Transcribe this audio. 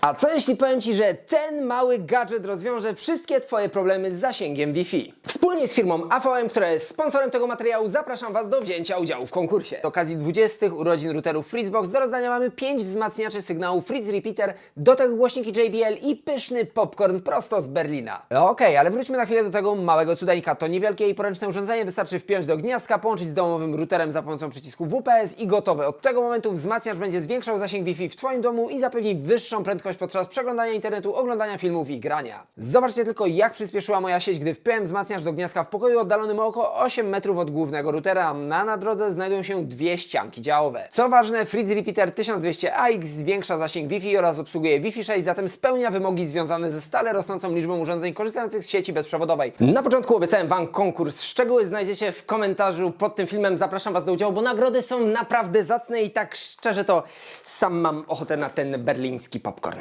A co jeśli powiem Ci, że ten mały gadżet rozwiąże wszystkie Twoje problemy z zasięgiem Wi-Fi? Wspólnie z firmą AVM, która jest sponsorem tego materiału, zapraszam Was do wzięcia udziału w konkursie. Z okazji 20 urodzin routerów Fritzbox do rozdania mamy 5 wzmacniaczy sygnału Fritz Repeater, do tego głośniki JBL i pyszny popcorn prosto z Berlina. Okej, ale wróćmy na chwilę do tego małego cudeńka. To niewielkie i poręczne urządzenie wystarczy wpiąć do gniazdka, połączyć z domowym routerem za pomocą przycisku WPS i gotowe. Od tego momentu wzmacniacz będzie zwiększał zasięg Wi-Fi w Twoim domu i zapewni wyższą prędkość podczas przeglądania internetu, oglądania filmów i grania. Zobaczcie tylko, jak przyspieszyła moja sieć, gdy wpiąłem wzmacniacz do gniazdka w pokoju oddalonym około 8 metrów od głównego routera, na drodze znajdują się dwie ścianki działowe. Co ważne, Fritz Repeater 1200AX zwiększa zasięg Wi-Fi oraz obsługuje Wi-Fi 6, zatem spełnia wymogi związane ze stale rosnącą liczbą urządzeń korzystających z sieci bezprzewodowej. Na początku obiecałem Wam konkurs. Szczegóły znajdziecie w komentarzu pod tym filmem. Zapraszam Was do udziału, bo nagrody są naprawdę zacne i tak szczerze to sam mam ochotę na ten berliński popcorn.